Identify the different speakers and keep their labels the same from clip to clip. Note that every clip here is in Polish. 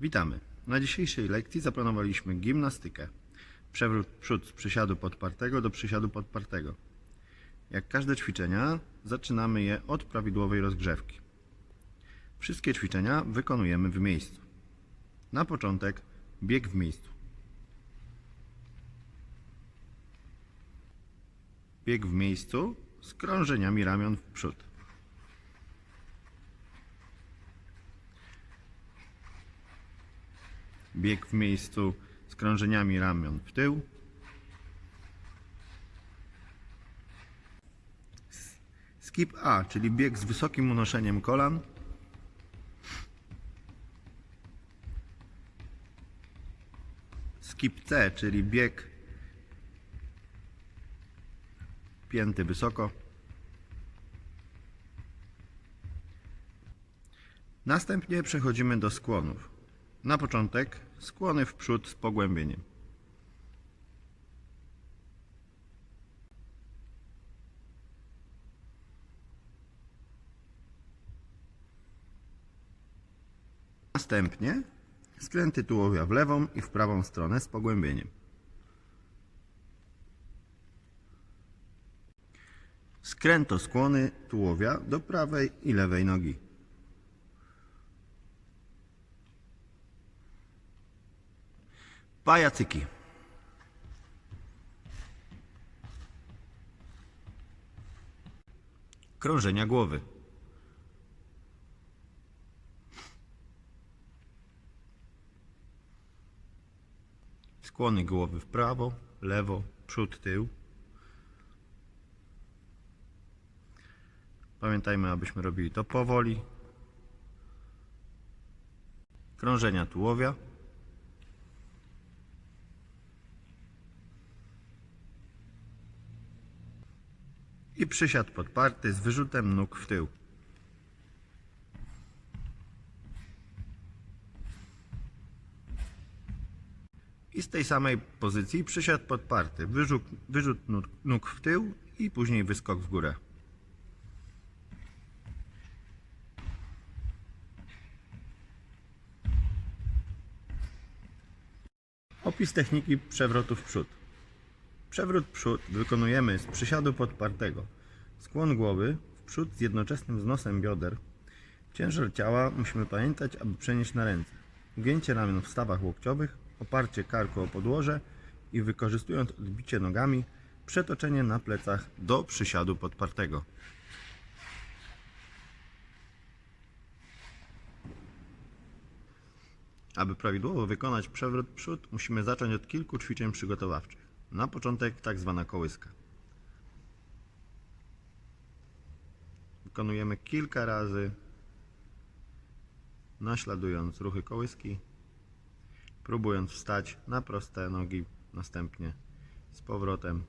Speaker 1: Witamy. Na dzisiejszej lekcji zaplanowaliśmy gimnastykę. Przewrót przód z przysiadu podpartego do przysiadu podpartego. Jak każde ćwiczenia, zaczynamy je od prawidłowej rozgrzewki. Wszystkie ćwiczenia wykonujemy w miejscu. Na początek bieg w miejscu. Bieg w miejscu z krążeniami ramion w przód. Bieg w miejscu z krążeniami ramion w tył. Skip A, czyli bieg z wysokim unoszeniem kolan. Skip C, czyli bieg pięty wysoko. Następnie przechodzimy do skłonów. Na początek skłony w przód z pogłębieniem. Następnie skręty tułowia w lewą i w prawą stronę z pogłębieniem. Skręto skłony tułowia do prawej i lewej nogi. Pajacyki. Krążenia głowy. Skłony głowy w prawo, lewo, przód, tył. Pamiętajmy, abyśmy robili to powoli. Krążenia tułowia. I przysiad podparty z wyrzutem nóg w tył. I z tej samej pozycji przysiad podparty, wyrzut, wyrzut nóg w tył i później wyskok w górę. Opis techniki przewrotu w przód. Przewrót przód wykonujemy z przysiadu podpartego. Skłon głowy w przód z jednoczesnym wznosem bioder. Ciężar ciała musimy pamiętać, aby przenieść na ręce. Ugięcie ramion w stawach łokciowych, oparcie karku o podłoże i wykorzystując odbicie nogami, przetoczenie na plecach do przysiadu podpartego. Aby prawidłowo wykonać przewrót przód, musimy zacząć od kilku ćwiczeń przygotowawczych. Na początek tak zwana kołyska. Wykonujemy kilka razy, naśladując ruchy kołyski, próbując wstać na proste nogi, następnie z powrotem.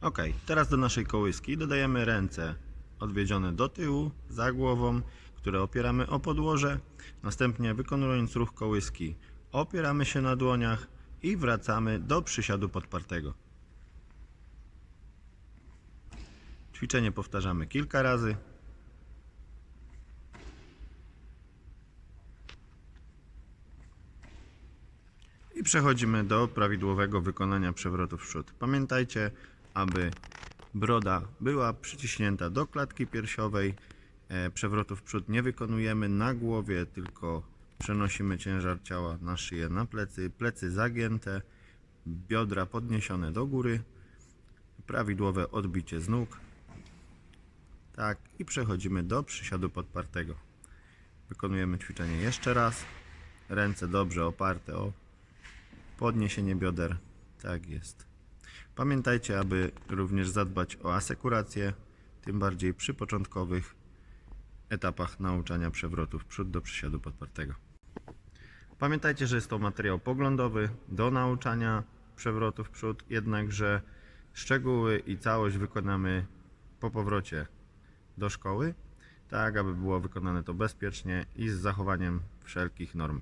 Speaker 1: Ok, teraz do naszej kołyski dodajemy ręce odwiedzione do tyłu, za głową, które opieramy o podłoże. Następnie wykonując ruch kołyski, opieramy się na dłoniach i wracamy do przysiadu podpartego. Ćwiczenie powtarzamy kilka razy. I przechodzimy do prawidłowego wykonania przewrotu w przód. Pamiętajcie, aby broda była przyciśnięta do klatki piersiowej. E, Przewrotu w przód nie wykonujemy na głowie, tylko przenosimy ciężar ciała na szyję, na plecy, plecy zagięte, biodra podniesione do góry, prawidłowe odbicie z nóg. Tak, i przechodzimy do przysiadu podpartego. Wykonujemy ćwiczenie jeszcze raz. Ręce dobrze oparte o podniesienie bioder. Tak jest. Pamiętajcie, aby również zadbać o asekurację, tym bardziej przy początkowych etapach nauczania przewrotów przód do przysiadu podpartego. Pamiętajcie, że jest to materiał poglądowy do nauczania przewrotów przód, jednakże szczegóły i całość wykonamy po powrocie do szkoły, tak aby było wykonane to bezpiecznie i z zachowaniem wszelkich norm